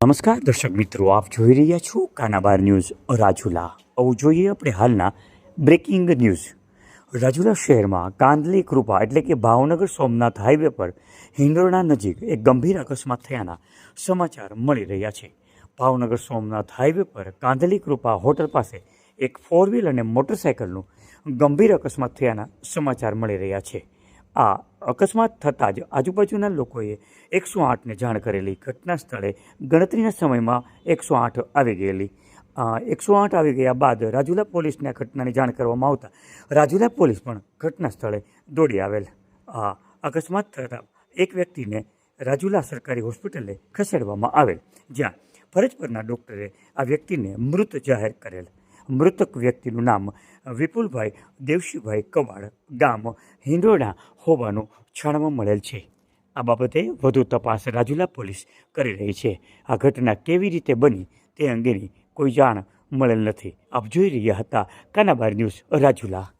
નમસ્કાર, દર્શક મિત્રો, આપ જોઈ રહ્યા છો કાનાબાર ન્યૂઝ રાજુલા. આવું જોઈએ આપણે હાલના બ્રેકિંગ ન્યૂઝ રાજુલા શહેરમાં કાંદલી કૃપા એટલે કે ભાવનગર સોમનાથ હાઈવે પર હિંડોરણા નજીક એક ગંભીર અકસ્માત થયાના સમાચાર મળી રહ્યા છે. ભાવનગર સોમનાથ હાઈવે પર કાંદલી કૃપા હોટલ પાસે એક ફોર વ્હીલ અને મોટરસાયકલનું ગંભીર અકસ્માત થયાના સમાચાર મળી રહ્યા છે. આ અકસ્માત થતાં જ આજુબાજુના લોકોએ એકસો આઠને જાણ કરેલી ઘટના સ્થળે ગણતરીના સમયમાં એકસો આઠ આવી ગયેલી. એકસો આઠ આવી ગયા બાદ રાજુલા પોલીસને આ ઘટનાની જાણ કરવામાં આવતા રાજુલા પોલીસ પણ ઘટના સ્થળે દોડી આવેલ. આ અકસ્માત થતાં એક વ્યક્તિને રાજુલા સરકારી હોસ્પિટલે ખસેડવામાં આવેલ, જ્યાં ફરજ પરના ડૉક્ટરે આ વ્યક્તિને મૃત જાહેર કરેલ. મૃતક વ્યક્તિનું નામ વિપુલભાઈ દેવશીભાઈ કવાડ ગામ હિંડોળા હોવાનું જાણવા મળેલ છે. આ બાબતે વધુ તપાસ રાજુલા પોલીસ કરી રહી છે. આ ઘટના કેવી રીતે બની તે અંગેની કોઈ જાણ મળેલ નથી. આપ જોઈ રહ્યા હતા કાનાબાર ન્યૂઝ રાજુલા.